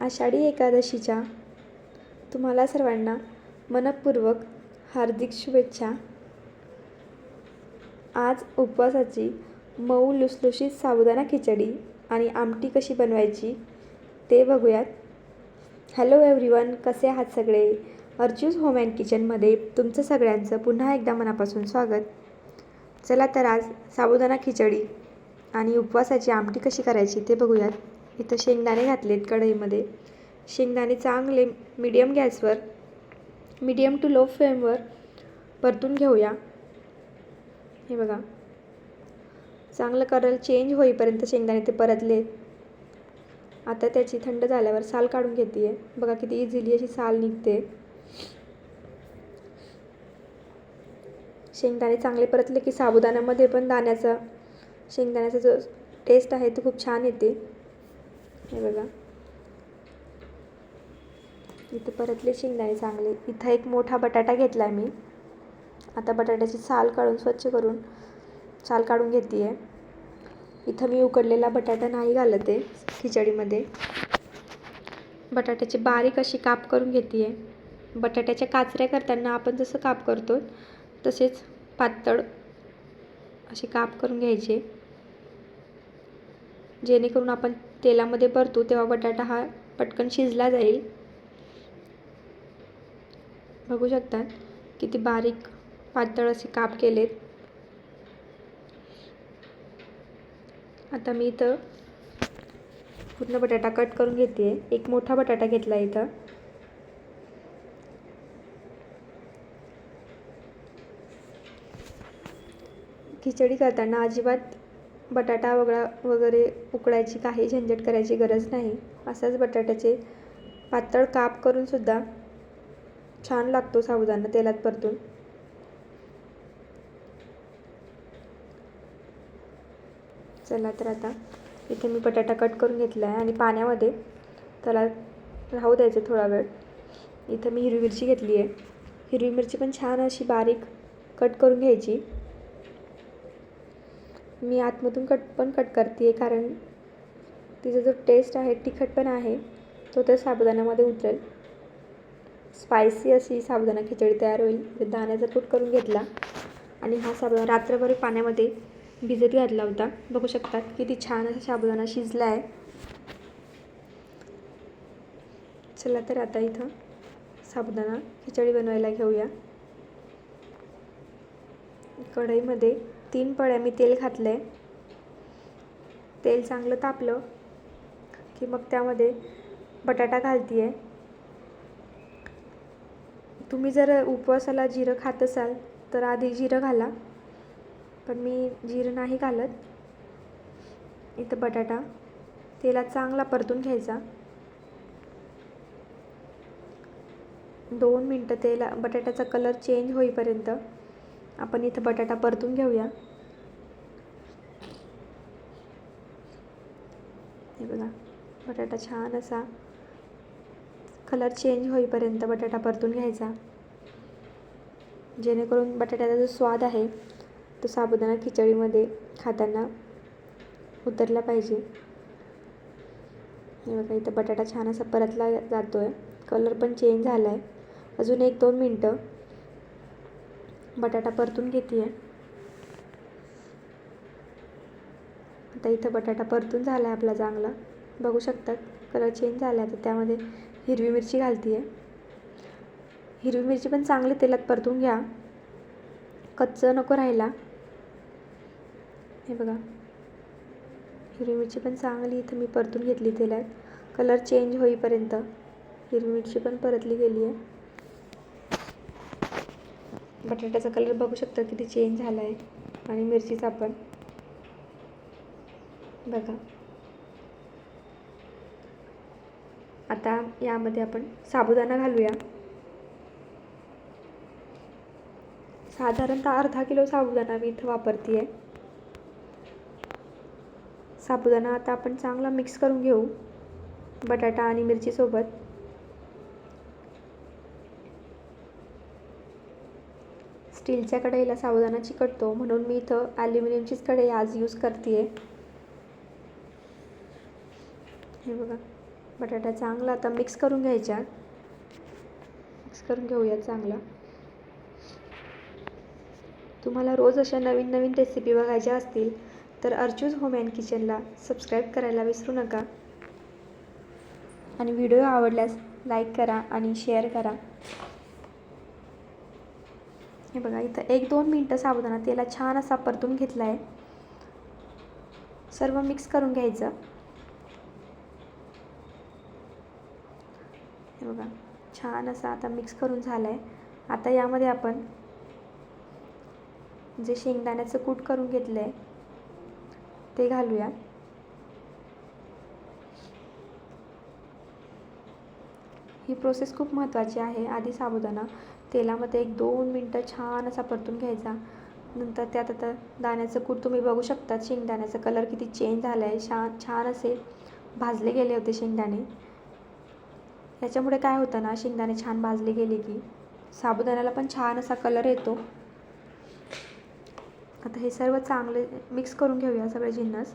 आषाढी एकादशीच्या तुम्हाला सर्वांना मनपूर्वक हार्दिक शुभेच्छा. आज उपवासाची मऊ लुसलुशीत साबुदाणा खिचडी आणि आमटी कशी बनवायची ते बघूयात. हॅलो एव्हरीवन कसे आहात सगळे? अर्जूज होम अँड किचनमध्ये तुमचं सगळ्यांचं पुन्हा एकदा मनापासून स्वागत. चला तर आज साबुदाणा खिचडी आणि उपवासाची आमटी कशी करायची ते बघूयात. इथं शेंगदाणे घातलेत कढईमध्ये. शेंगदाणे चांगले मीडियम गॅसवर मीडियम टू लो फ्लेमवर परतून घेऊया. हे बघा. चांगलं कलर चेंज होईपर्यंत शेंगदाणे ते परतले. आता त्याची थंड झाल्यावर साल काढून घेते आहे बघा किती इझिली अशी साल निघते. शेंगदाणे चांगले परतले की साबुदाण्यामध्ये पण दाण्याचा शेंगदाण्याचा जो टेस्ट आहे तो खूप छान येते. हे बघा. इथं परतले शेंगदाणे चांगले. इथं एक मोठा बटाटा घेतला आहे मी. आता बटाट्याची साल काढून स्वच्छ करून साल काढून घेते आहे इथं मी उकडलेला बटाटा नाही घालत आहे खिचडीमध्ये. बटाट्याची बारीक अशी काप करून घेते आहे बटाट्याच्या काचऱ्या करताना आपण जसं काप करतो तसेच पातळ असे काप करून घ्यायचे. जेणेकरून आपण तेलामध्ये परतू तेव्हा बटाटा हा पटकन शिजला जाईल. बघू शकतात किती बारीक पातळ असे काप केलेत. आता मी इथं पूर्ण बटाटा कट करून घेते एक मोठा बटाटा घेतला इथं. खिचडी करताना अजिबात बटाटा वगळा वगैरे उकडायची काही झंझट करायची गरज नाही. असाच बटाट्याचे पातळ काप करूनसुद्धा छान लागतो साबुदाणा तेलात परतून. चला तर आता इथे मी बटाटा कट करून घेतला आहे आणि पाण्यामध्ये त्याला राहू द्यायचं थोडा वेळ. इथं मी हिरवी मिरची घेतली आहे हिरवी मिरची पण छान अशी बारीक कट करून घ्यायची. मी आतमधून कट पण कट करते आहे कारण तिचा जो टेस्ट आहे तिखट पण आहे तो त्या साबुदाण्यामध्ये उतरेल. स्पायसी अशी साबुदाणा खिचडी तयार होईल. म्हणजे दाण्याचा कूट करून घेतला. आणि हा साबुदाणा रात्रभर पाण्यामध्ये भिजत घातला होता. बघू शकतात किती छान असा साबुदाणा शिजला आहे चला तर आता इथं साबुदाणा खिचडी बनवायला घेऊया. कढईमध्ये तीन पळ्या मी तेल घातलं आहे तेल चांगलं तापलं की मग त्यामध्ये बटाटा घालते आहे तुम्ही जर उपवासाला जिरं खात असाल तर आधी जिरं घाला पण मी जिरं नाही घालत. इथं बटाटा तेलात चांगला परतून घ्यायचा. दोन मिनटं तेला बटाट्याचा कलर चेंज होईपर्यंत आपण इथं बटाटा परतून घेऊया. हे बघा बटाटा छान असा कलर चेंज होईपर्यंत बटाटा परतून घ्यायचा. जेणेकरून बटाट्याचा जो स्वाद आहे तो साबुदाणा खिचडीमध्ये खाताना उतरला पाहिजे. हे बघा इथं बटाटा छान असा परतला जातो आहे कलर पण चेंज झाला आहे अजून एक दोन मिनटं. बटाटा परतून घेते आहे आता इथं बटाटा परतून झाला आहे आपला चांगला. बघू शकतात कलर चेंज झाला आहे तर त्यामध्ये हिरवी मिरची घालते आहे हिरवी मिरची पण चांगली तेलात परतून घ्या. कच्चं नको राहिला. हे बघा. हिरवी मिरची पण चांगली इथं मी परतून घेतली तेलात. कलर चेंज होईपर्यंत हिरवी मिरची पण परतली गेली आहे बटाट्याचा कलर बघू शकता किती चेंज झाला आहे आणि मिरचीचा पण. बघा. आता यामध्ये आपण साबुदाणा घालूया. साधारणतः अर्धा किलो साबुदाणा मी इथं वापरते आहे साबुदाणा आता आपण चांगला मिक्स करून घेऊ. बटाटा आणि मिरचीसोबत. स्टीलच्या कढईला साबुदाणा चिकटतो म्हणून मी इथं ॲल्युमिनियमचीच कढई आज यूज करते आहे हे बघा बटाटा चांगला आता मिक्स करून घ्यायच्या मिक्स करून घेऊया चांगला. तुम्हाला रोज अशा नवीन नवीन रेसिपी बघायच्या असतील तर अर्चूज होम अँड किचनला सबस्क्राईब करायला विसरू नका. आणि व्हिडिओ आवडल्यास लाईक करा आणि शेअर करा. हे बघा इथं एक दोन मिनटं साबुदाणा तेला छान असा परतून घेतला आहे सर्व मिक्स करून घ्यायचं. हे बघा छान असा आता मिक्स करून झाला आहे आता यामध्ये आपण जे शेंगदाण्याचं कूट करून घेतलं आहे ते घालूया. ही प्रोसेस खूप महत्त्वाची आहे. आधी साबुदाणा तेलामध्ये एक दोन मिनटं छान असा परतून घ्यायचा. नंतर त्यात आता दाण्याचं कूट तुम्ही बघू शकता शेंगदाण्याचा कलर किती चेंज झाला आहे छान छान असे भाजले गेले होते शेंगदाणे. याच्यामुळे काय होतं ना शेंगदाणे छान भाजले गेले की साबुदाण्याला पण छान असा कलर येतो. आता हे सर्व चांगले मिक्स करून घेऊया सगळे जिन्नस.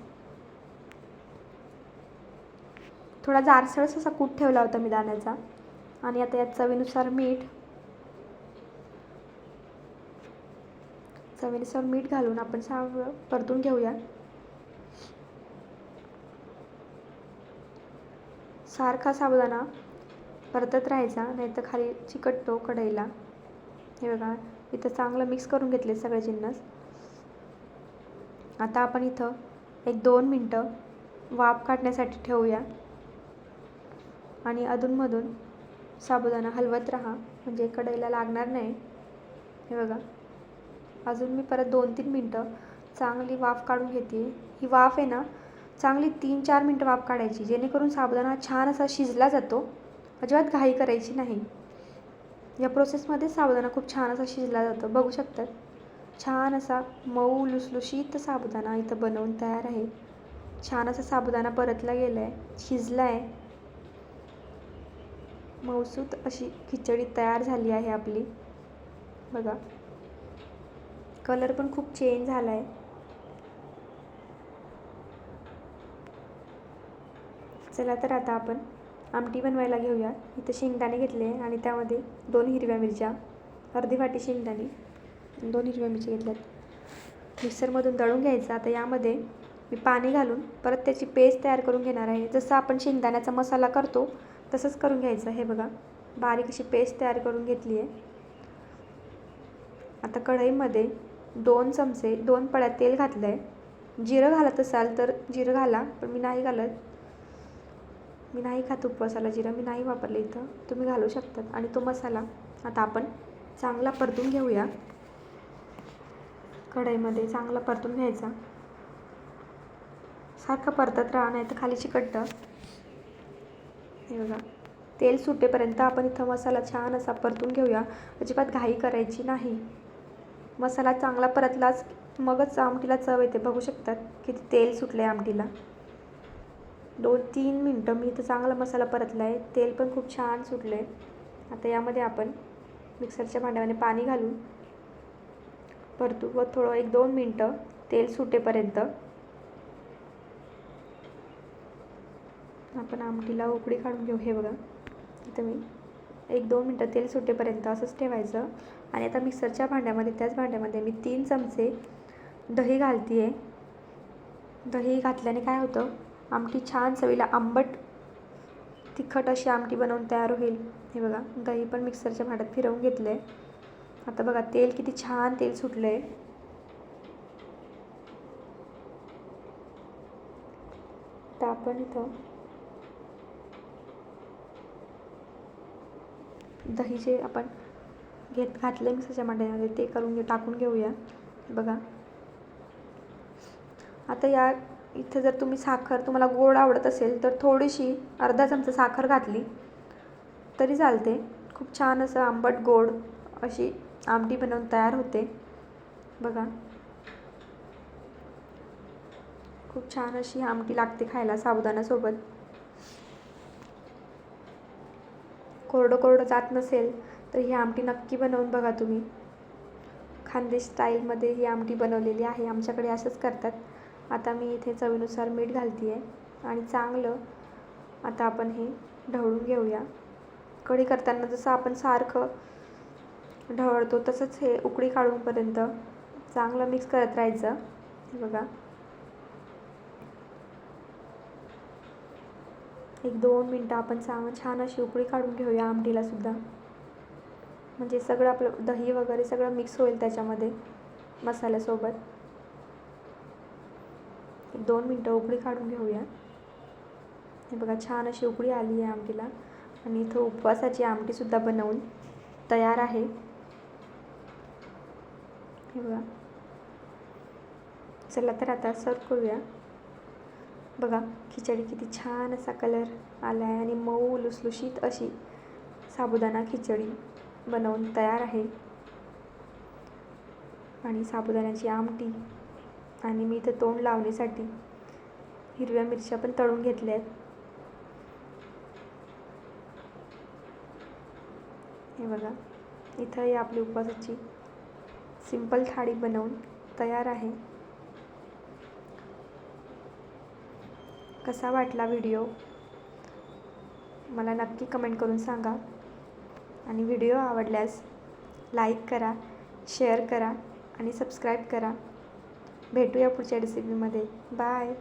थोडा जारसळच असा कूट ठेवला होता मी दाण्याचा. आणि आता यात चवीनुसार मीठ चवीनुसार मीठ घालून आपण साव परतून घेऊया. सारखा साबुदाणा परतत राहायचा नाही तर खाली चिकटतो कढईला. हे बघा इथं चांगलं मिक्स करून घेतले सगळे जिन्नस. आता आपण इथं एक दोन मिनटं वाफ काढण्यासाठी ठेवूया. आणि अधूनमधून साबुदाणा हलवत राहा म्हणजे कढईला लागणार नाही. हे बघा. अजून मी परत दोन तीन मिनटं चांगली वाफ काढून घेते. ही वाफ आहे ना चांगली तीन चार मिनटं वाफ काढायची जेणेकरून साबुदाणा छान असा शिजला जातो. अजिबात घाई करायची नाही. या प्रोसेसमध्ये साबुदाणा खूप छान असा शिजला जातो. बघू शकतात? छान असा मऊ लुसलुशीत साबुदाणा इथं बनवून तयार आहे. छान असा साबुदाणा परतला गेला आहे शिजला आहे मऊसूत अशी खिचडी तयार झाली आहे आपली. बघा. कलर पण खूप चेंज झाला आहे चला तर आता आपण आमटी बनवायला घेऊया. इथं शेंगदाणे घेतले आणि त्यामध्ये दोन हिरव्या मिरच्या अर्धी वाटी शेंगदाणे दोन हिरव्या मिरच्या घेतल्यात. मिक्सरमधून दळून घ्यायचं. आता यामध्ये मी पाणी घालून परत त्याची पेस्ट तयार करून घेणार आहे. जसं आपण शेंगदाण्याचा मसाला करतो तसंच करून घ्यायचं. हे बघा बारीक अशी पेस्ट तयार करून घेतली आहे. आता कढईमध्ये दोन चमचे दोन पळ्या तेल घातलं आहे जिरं घालत असाल तर जिरं घाला पण मी नाही घालत. मी नाही खात उपवासाला जिरं मी नाही वापरलं इथं. तुम्ही घालू शकतात. आणि तो मसाला आता आपण चांगला परतून घेऊया. कढईमध्ये चांगला परतून घ्यायचा. सारखं परतत राहा नाही तर खाली चिकटतं. हे बघा. तेल सुटेपर्यंत आपण इथं मसाला छान असा परतून घेऊया. अजिबात घाई करायची नाही. मसाला चांगला परतलाच मगच आमटीला चव येते. बघू शकतात किती तेल सुटलं आहे आमटीला. दोन तीन मिनटं मी इथं चांगला मसाला परतला आहे तेल पण खूप छान सुटलं आहे आता यामध्ये आपण मिक्सरच्या भांड्यामध्ये पाणी घालून परतू व थोडं एक दोन मिनटं तेल सुटेपर्यंत आपण आमटीला उकडी काढून घेऊ. हे बघा. इथं मी एक दोन मिनटं तेल सुटेपर्यंत असंच ठेवायचं. आणि आता मिक्सरच्या भांड्यामध्ये त्याच भांड्यामध्ये मी तीन चमचे दही घालते आहे दही घातल्याने काय होतं? आमटी छान चवीला आंबट तिखट अशी आमटी बनवून तयार होईल. हे बघा दही पण मिक्सरच्या भांड्यात फिरवून घेतलं आहे आता बघा तेल किती छान तेल सुटलं आहे तर आपण इथं दही जे आपण घेत घातले मिक्सरच्या भांड्यामध्ये ते करून घे टाकून घेऊया. बघा. आता या इथं जर तुम्ही साखर तुम्हाला गोड आवडत असेल तर थोडीशी अर्धा चमचा साखर घातली तरी चालते. खूप छान असं आंबट गोड अशी आमटी बनवून तयार होते. बघा. खूप छान अशी आमटी लागते खायला साबुदाण्यासोबत. कोरडं कोरडं जात नसेल तर ही आमटी नक्की बनवून बघा तुम्ही. खानदेश स्टाईलमध्ये ही आमटी बनवलेली आहे. आमच्याकडे असंच करतात. आता मी इथे चवीनुसार मीठ घालते आहे आणि चांगलं आता आपण हे ढवळून घेऊया. कढी करताना जसं आपण सारखं ढवळतो तसंच हे उकळी काढूनपर्यंत चांगलं मिक्स करत राहायचं. बघा. एक दोन मिनटं आपण चांग छान अशी उकळी काढून घेऊया आमटीलासुद्धा म्हणजे सगळं आपलं दही वगैरे सगळं मिक्स होईल त्याच्यामध्ये मसाल्यासोबत. एक दोन मिनटं उकळी काढून घेऊया. हे बघा छान अशी उकळी आली आहे आमटीला. आणि इथं उपवासाची आमटीसुद्धा बनवून तयार आहे. हे बघा. चला तर आता सर्व करूया. बघा खिचडी किती छान असा कलर आला आहे आणि मऊ लुसलुशीत अशी साबुदाणा खिचडी. बनवून तयार आहे. आणि साबुदाण्याची आमटी. आणि मी इथं तोंड लावण्यासाठी हिरव्या मिरच्या पण तळून घेतल्या आहेत. हे बघा इथं ही आपली उपवासाची सिंपल थाळी बनवून तयार आहे. कसा वाटला व्हिडिओ? मला नक्की कमेंट करून सांगा. आणि व्हिडिओ आवडल्यास लाईक करा शेअर करा आणि सबस्क्राईब करा. भेटूया पुढच्या रेसिपीमध्ये बाय.